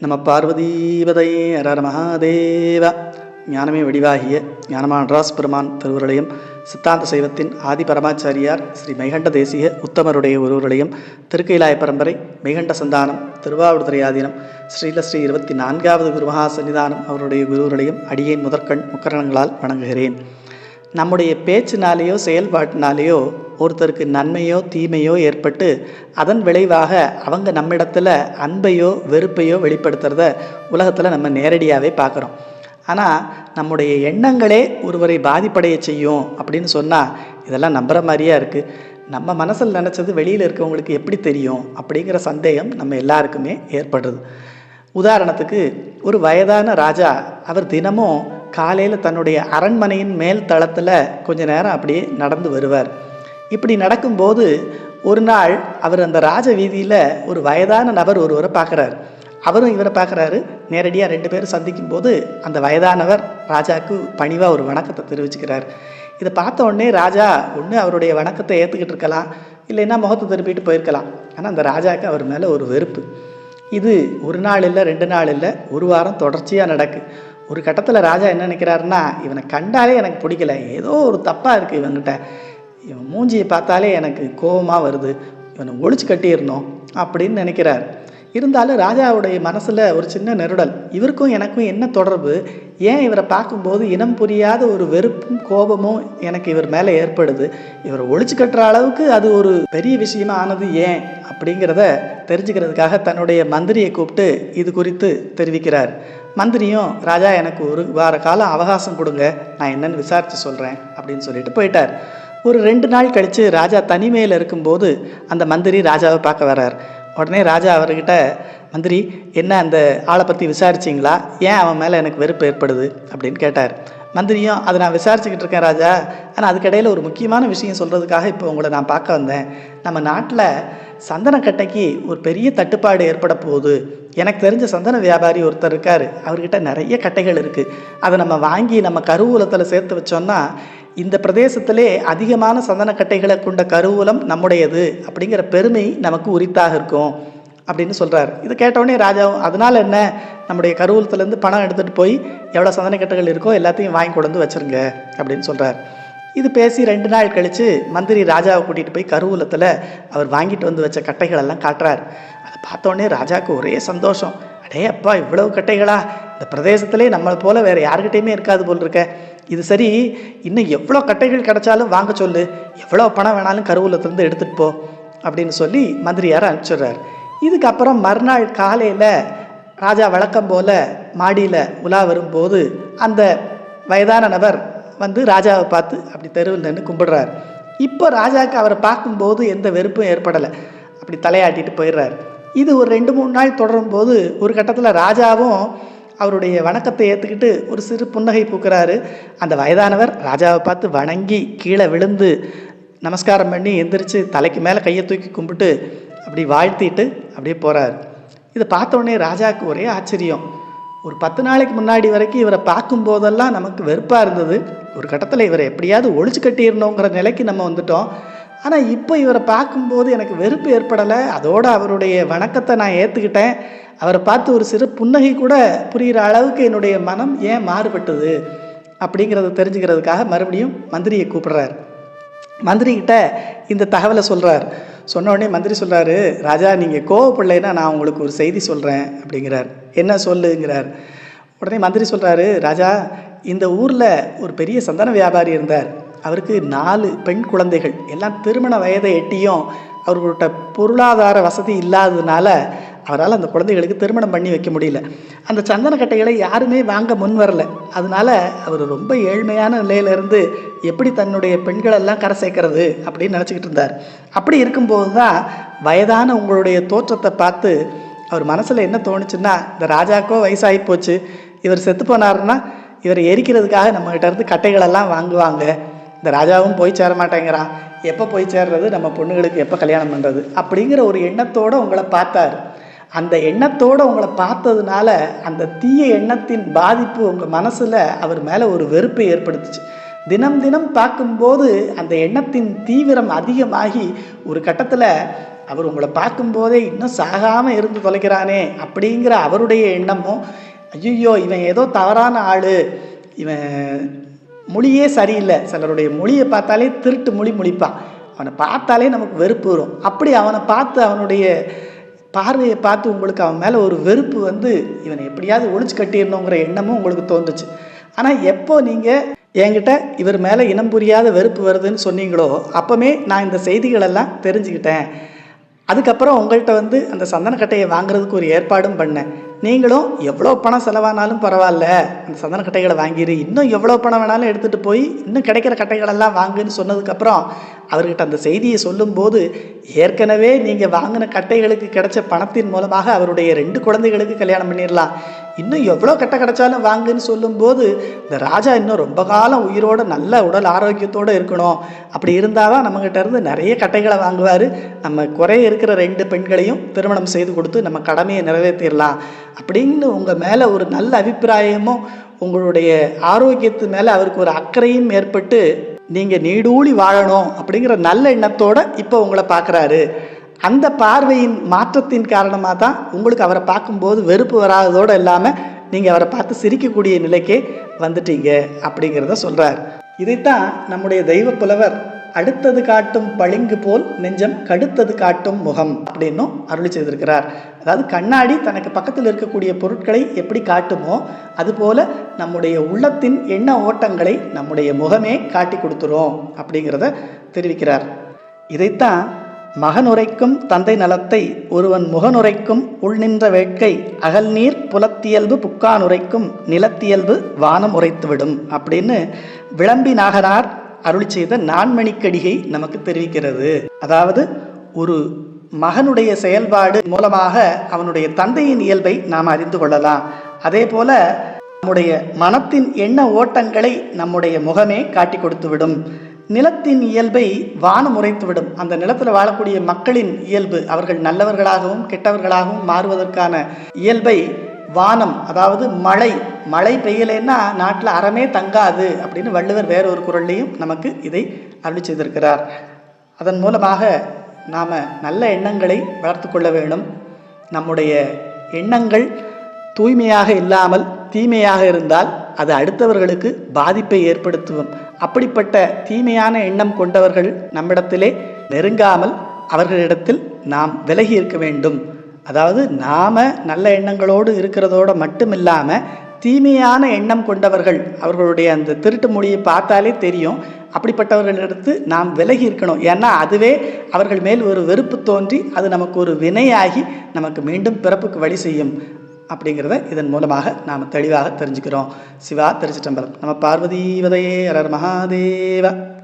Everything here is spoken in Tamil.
நம்ம பார்வதீபதை அரர மகாதேவ. ஞானமே வடிவாகிய ஞானமான்ராஸ் பெருமான் திருவுருளையும் சித்தாந்த சைவத்தின் ஆதி பரமாச்சாரியார் ஸ்ரீ மைகண்ட தேசிய உத்தமருடைய ஒருவர்களையும் திருக்கைலாய பரம்பரை மைகண்ட சந்தானம் திருவாவூர்துறை ஆதீனம் ஸ்ரீல ஸ்ரீ இருபத்தி நான்காவது குருமகா சன்னிதானம் அவருடைய குருவர்களையும் அடியேன் முதற்கண் முக்கரணங்களால் வணங்குகிறேன். நம்முடைய பேச்சினாலேயோ செயல்பாட்டினாலேயோ ஒருத்தருக்கு நன்மையோ தீமையோ ஏற்பட்டு அதன் விளைவாக அவங்க நம்மிடத்தில் அன்பையோ வெறுப்பையோ வெளிப்படுத்துகிறத உலகத்தில் நம்ம நேரடியாகவே பார்க்குறோம். ஆனால் நம்முடைய எண்ணங்களே ஒருவரை பாதிப்படைய செய்யும் அப்படின்னு சொன்னால் இதெல்லாம் நம்புகிற மாதிரியா இருக்குது நம்ம மனசில் நினச்சது வெளியில் இருக்கவங்களுக்கு எப்படி தெரியும் அப்படிங்கிற சந்தேகம் நம்ம எல்லாருக்குமே ஏற்படுறது. உதாரணத்துக்கு ஒரு வயதான ராஜா அவர் தினமும் காலையில் தன்னுடைய அரண்மனையின் மேல் தளத்தில் கொஞ்ச நேரம் அப்படியே நடந்து வருவார். இப்படி நடக்கும்போது ஒரு நாள் அவர் அந்த ராஜ வீதியில் ஒரு வயதான நபர் ஒருவரை பார்க்குறார். அவரும் இவரை பார்க்குறாரு. நேரடியாக ரெண்டு பேரும் சந்திக்கும் போது அந்த வயதானவர் ராஜாவுக்கு பணிவாக ஒரு வணக்கத்தை தெரிவிச்சுக்கிறார். இதை பார்த்த உடனே ராஜா ஒன்று அவருடைய வணக்கத்தை ஏற்றுக்கிட்டு இருக்கலாம் இல்லைன்னா முகத்தை திருப்பிட்டு போயிருக்கலாம். ஆனால் அந்த ராஜாவுக்கு அவர் மேலே ஒரு வெறுப்பு. இது ஒரு நாள் இல்லை ரெண்டு நாள் இல்லை ஒரு வாரம் தொடர்ச்சியாக நடக்கு. ஒரு கட்டத்தில் ராஜா என்ன நினைக்கிறாருன்னா இவனை கண்டாலே எனக்கு பிடிக்கல. ஏதோ ஒரு தப்பாக இருக்குது இவன்கிட்ட. இவன் மூஞ்சியை பார்த்தாலே எனக்கு கோபமாக வருது. இவனை ஒழிச்சு கட்டிடணும் அப்படின்னு நினைக்கிறார். இருந்தாலும் ராஜாவுடைய மனசில் ஒரு சின்ன நெருடல். இவருக்கும் எனக்கும் என்ன தொடர்பு? ஏன் இவரை பார்க்கும்போது இனம் புரியாத ஒரு வெறுப்பும் கோபமும் எனக்கு இவர் மேலே ஏற்படுது? இவரை ஒழிச்சு கட்டுற அளவுக்கு அது ஒரு பெரிய விஷயமா ஆனது ஏன் அப்படிங்கிறத தெரிஞ்சுக்கிறதுக்காக தன்னுடைய மந்திரியை கூப்பிட்டு இது குறித்து தெரிவிக்கிறார். மந்திரியும் ராஜா எனக்கு ஒரு வார காலம் அவகாசம் கொடுங்க. நான் என்னன்னு விசாரித்து சொல்கிறேன் அப்படின்னு சொல்லிட்டு போயிட்டார். ஒரு ரெண்டு நாள் கழித்து ராஜா தனிமையில் இருக்கும்போது அந்த மந்திரி ராஜாவை பார்க்க வர்றார். உடனே ராஜா அவர்கிட்ட மந்திரி என்ன அந்த ஆளை பற்றி விசாரிச்சிங்களா? ஏன் அவன் மேலே எனக்கு வெறுப்பு ஏற்படுது? அப்படின்னு கேட்டார். மந்திரியும் அதை நான் விசாரிச்சுக்கிட்டு இருக்கேன் ராஜா. ஆனால் அதுக்கிடையில் ஒரு முக்கியமான விஷயம் சொல்கிறதுக்காக இப்போ உங்களை நான் பார்க்க வந்தேன். நம்ம நாட்டில் சந்தனக்கட்டைக்கு ஒரு பெரிய தட்டுப்பாடு ஏற்பட போகுது. எனக்கு தெரிஞ்ச சந்தன வியாபாரி ஒருத்தர் இருக்கார். அவர்கிட்ட நிறைய கட்டைகள் இருக்குது அதை நம்ம வாங்கி நம்ம கருவூலத்தில் சேர்த்து வச்சோம்னா இந்த பிரதேசத்திலே அதிகமான சந்தனக்கட்டைகளை கொண்ட கருவூலம் நம்முடையது அப்படிங்கிற பெருமை நமக்கு உரித்தாக இருக்கும். அப்படின்னு சொல்கிறார் இதை கேட்டவுடனே ராஜாவும் அதனால் என்ன? நம்முடைய கருவூலத்துலேருந்து பணம் எடுத்துகிட்டு போய் எவ்வளோ சந்தனக்கட்டைகள் இருக்கோ எல்லாத்தையும் வாங்கி கொண்டு வந்து வச்சுருங்க அப்படின்னு சொல்கிறார் இது பேசி ரெண்டு நாள் கழித்து மந்திரி ராஜாவை கூட்டிகிட்டு போய் கருவூலத்தில் அவர் வாங்கிட்டு வந்து வச்ச கட்டைகளெல்லாம் காட்டுறார். அதை பார்த்தோன்னே ராஜாவுக்கு ஒரே சந்தோஷம். அடே அப்பா இவ்வளவு கட்டைகளா? இந்த பிரதேசத்திலே நம்மளை போல் வேறு யாருக்கிட்டையுமே இருக்காது போல் இருக்க. இது சரி இன்னும் எவ்வளோ கட்டைகள் கிடைச்சாலும் வாங்க சொல்லு. எவ்வளோ பணம் வேணாலும் கருவூலத்துலேருந்து எடுத்துகிட்டு போ அப்படின்னு சொல்லி மந்திரியார் அனுப்பிச்சிடுறாரு. இதுக்கப்புறம் மறுநாள் காலையில் ராஜா வழக்கம் போல் மாடியில் உலா வரும்போது அந்த வயதான நபர் வந்து ராஜாவை பார்த்து அப்படி தெருவில் நின்று கும்பிடுறார். இப்போ ராஜாவுக்கு அவரை பார்க்கும்போது எந்த வெறுப்பும் ஏற்படலை. அப்படி தலையாட்டிட்டு போயிடுறார். இது ஒரு ரெண்டு மூணு நாள் தொடரும் போது ஒரு கட்டத்தில் ராஜாவும் அவருடைய வணக்கத்தை ஏற்றுக்கிட்டு ஒரு சிறு புன்னகை பூக்கிறாரு. அந்த வயதானவர் ராஜாவை பார்த்து வணங்கி கீழே விழுந்து நமஸ்காரம் பண்ணி எந்திரிச்சு தலைக்கு மேலே கையை தூக்கி கும்பிட்டு அப்படி வாழ்த்திட்டு அப்படியே போகிறார் இதை பார்த்த உடனே ராஜாவுக்கு ஒரே ஆச்சரியம். ஒரு பத்து நாளைக்கு முன்னாடி வரைக்கும் இவரை பார்க்கும்போதெல்லாம் நமக்கு வெறுப்பாக இருந்தது. ஒரு கட்டத்தில் இவரை எப்படியாவது ஒழிச்சு கட்டிடணுங்கிற நிலைக்கு நம்ம வந்துட்டோம். ஆனால் இப்போ இவரை பார்க்கும்போது எனக்கு வெறுப்பு ஏற்படலை. அதோடு அவருடைய வணக்கத்தை நான் ஏற்றுக்கிட்டேன் அவரை பார்த்து ஒரு சிறு புன்னகை கூட புரிகிற அளவுக்கு என்னுடைய மனம் ஏன் மாறுபட்டது அப்படிங்கிறத தெரிஞ்சுக்கிறதுக்காக மறுபடியும் மந்திரியை கூப்பிடுறார். மந்திரிகிட்ட இந்த தகவலை சொல்கிறார் சொன்ன உடனே மந்திரி சொல்கிறாரு ராஜா நீங்கள் கோவப்படலைன்னா நான் உங்களுக்கு ஒரு செய்தி சொல்கிறேன் அப்படிங்கிறார். என்ன சொல்லுங்கிறார்? உடனே மந்திரி சொல்கிறாரு ராஜா இந்த ஊரில் ஒரு பெரிய சந்தன வியாபாரி இருந்தார். அவருக்கு நாலு பெண் குழந்தைகள். எல்லாம் திருமண வயதை எட்டியும் அவர்களோட பொருளாதார வசதி இல்லாததுனால அவரால் அந்த குழந்தைகளுக்கு திருமணம் பண்ணி வைக்க முடியல. அந்த சந்தனக்கட்டைகளை யாருமே வாங்க முன் வரல. அதனால அவர் ரொம்ப ஏழ்மையான நிலையிலிருந்து எப்படி தன்னுடைய பெண்களெல்லாம் கரை சேர்க்கறது அப்படின்னு நினச்சிக்கிட்டு இருந்தார். அப்படி இருக்கும்போது தான் வயதான உங்களுடைய தோற்றத்தை பார்த்து அவர் மனசில் என்ன தோணுச்சுன்னா இந்த ராஜாக்கோ வயசாகி போச்சு. இவர் செத்து போனாருன்னா இவரை எரிக்கிறதுக்காக நம்மகிட்ட இருந்து கட்டைகளெல்லாம் வாங்குவாங்க. இந்த ராஜாவும் போய் சேர மாட்டேங்கிறான். எப்போ போய் சேர்றது? நம்ம பொண்ணுங்களுக்கு எப்போ கல்யாணம் பண்ணுறது அப்படிங்கிற ஒரு எண்ணத்தோடு உங்களை பார்த்தார். அந்த எண்ணத்தோடு உங்களை பார்த்ததுனால அந்த தீய எண்ணத்தின் பாதிப்பு உங்கள் மனசில் அவர் மேலே ஒரு வெறுப்பை ஏற்படுத்துச்சு. தினம் தினம் பார்க்கும்போது அந்த எண்ணத்தின் தீவிரம் அதிகமாகி ஒரு கட்டத்தில் அவர் உங்களை பார்க்கும்போதே இன்னும் சாகாமல் இருந்து தொலைக்கிறானே அப்படிங்கிற அவருடைய எண்ணமும் ஐயோ இவன் ஏதோ தவறான ஆள் இவன் மொழியே சரியில்லை சிலருடைய மொழியை பார்த்தாலே திருட்டு மொழி முழிப்பான். அவனை பார்த்தாலே நமக்கு வெறுப்பு வரும். அப்படி அவனை பார்த்து அவனுடைய பார்வையை பார்த்து உங்களுக்கு அவன் மேலே ஒரு வெறுப்பு வந்து இவனை எப்படியாவது ஒழிச்சு கட்டிடணுங்கிற எண்ணமும் உங்களுக்கு தோன்றுச்சு. ஆனால் எப்போ நீங்கள் என்கிட்ட இவர் மேலே இனம் புரியாத வெறுப்பு வருதுன்னு சொன்னீங்களோ அப்போமே நான் இந்த செய்திகளெல்லாம் தெரிஞ்சுக்கிட்டேன். அதுக்கப்புறம் உங்கள்கிட்ட வந்து அந்த சந்தனக்கட்டையை வாங்குறதுக்கு ஒரு ஏற்பாடும் பண்ணேன். நீங்களும் எவ்வளோ பணம் செலவானாலும் பரவாயில்ல அந்த சந்தனக்கட்டைகளை வாங்கிடு இன்னும் எவ்வளோ பணம் வேணாலும் எடுத்துகிட்டு போய் இன்னும் கிடைக்கிற கட்டைகளெல்லாம் வாங்குன்னு சொன்னதுக்கப்புறம் அவர்கிட்ட அந்த செய்தியை சொல்லும்போது ஏற்கனவே நீங்கள் வாங்கின கட்டைகளுக்கு கிடைச்ச பணத்தின் மூலமாக அவருடைய ரெண்டு குழந்தைகளுக்கு கல்யாணம் பண்ணிடலாம். இன்னும் எவ்வளோ கட்டை கிடைச்சாலும் வாங்குன்னு சொல்லும்போது இந்த ராஜா இன்னும் ரொம்ப காலம் உயிரோட நல்ல உடல் ஆரோக்கியத்தோடு இருக்கணும். அப்படி இருந்தால் தான் நம்மக்கிட்ட இருந்து நிறைய கட்டைகளை வாங்குவார். நம்ம குறைய இருக்கிற ரெண்டு பெண்களையும் திருமணம் செய்து கொடுத்து நம்ம கடமையை நிறைவேற்றிடலாம். அப்படின்னு உங்கள் மேலே ஒரு நல்ல அபிப்பிராயமும் உங்களுடைய ஆரோக்கியத்து மேலே அவருக்கு ஒரு அக்கறையும் ஏற்பட்டு நீங்கள் நீடூழி வாழணும் அப்படிங்கிற நல்ல எண்ணத்தோடு இப்போ உங்களை பார்க்குறாரு அந்த பார்வையின் மாற்றத்தின் காரணமாக தான் உங்களுக்கு அவரை பார்க்கும்போது வெறுப்பு வராததோடு இல்லாமல் நீங்கள் அவரை பார்த்து சிரிக்கக்கூடிய நிலைக்கே வந்துட்டீங்க அப்படிங்கிறத சொல்கிறார் இதைத்தான் நம்முடைய தெய்வ புலவர் அடுத்தது காட்டும் பளிங்கு போல் நெஞ்சம் கடுத்தது காட்டும் முகம் அப்படின்னும் அருளி செய்திருக்கிறார். அதாவது கண்ணாடி தனக்கு பக்கத்தில் இருக்கக்கூடிய பொருட்களை எப்படி காட்டுமோ அதுபோல நம்முடைய உள்ளத்தின் எண்ண ஓட்டங்களை நம்முடைய முகமே காட்டி கொடுத்துரும் அப்படிங்கிறத தெரிவிக்கிறார். இதைத்தான் மகனுரைக்கும் தந்தை நலத்தை ஒருவன் முகனுரைக்கும் உள் நின்ற வேட்கை அகல்நீர் புலத்தியல்பு புக்கானுரைக்கும் நிலத்தியல்பு வானம் உரைத்துவிடும் அப்படின்னு விளம்பி நாகனார் அருளி செய்த நான்மணிக்கடிகை நமக்கு தெரிவிக்கிறது. அதாவது ஒரு மகனுடைய செயல்பாடு மூலமாக அவனுடைய தந்தையின் இயல்பை நாம் அறிந்து கொள்ளலாம். அதே போல நம்முடைய மனத்தின் எண்ண ஓட்டங்களை நம்முடைய முகமே காட்டி கொடுத்துவிடும். நிலத்தின் இயல்பை வானம் உரைத்துவிடும். அந்த நிலத்தில் வாழக்கூடிய மக்களின் இயல்பு அவர்கள் நல்லவர்களாகவும் கெட்டவர்களாகவும் மாறுவதற்கான இயல்பை வானம் அதாவது மழை மழை பெய்யலைன்னா நாட்டில் அறமே தங்காது அப்படின்னு வள்ளுவர் வேற ஒரு குரல்லையும் நமக்கு இதை அருளி செய்திருக்கிறார். அதன் மூலமாக நாம் நல்ல எண்ணங்களை வளர்த்து கொள்ள வேண்டும். நம்முடைய எண்ணங்கள் தூய்மையாக இல்லாமல் தீமையாக இருந்தால் அது அடுத்தவர்களுக்கு பாதிப்பை ஏற்படுத்தும். அப்படிப்பட்ட தீமையான எண்ணம் கொண்டவர்கள் நம்மிடத்திலே நெருங்காமல் அவர்களிடத்தில் நாம் விலகி இருக்க வேண்டும். அதாவது நாம் நல்ல எண்ணங்களோடு இருக்கிறதோடு மட்டும் இல்லாமல் தீமையான எண்ணம் கொண்டவர்கள் அவர்களுடைய அந்த திருட்டு மொழியை பார்த்தாலே தெரியும். அப்படிப்பட்டவர்களிடத்து நாம் விலகி இருக்கணும். ஏன்னா அதுவே அவர்கள் மேல் ஒரு வெறுப்பு தோன்றி அது நமக்கு ஒரு வினையாகி நமக்கு மீண்டும் பிறப்புக்கு வழி செய்யும். அப்படிங்கிறத இதன் மூலமாக நாம் தெளிவாக தெரிஞ்சுக்கிறோம். சிவா திருச்சிட்டம்பலம் நம்ம பார்வதி வதையே அரர் மகாதேவ.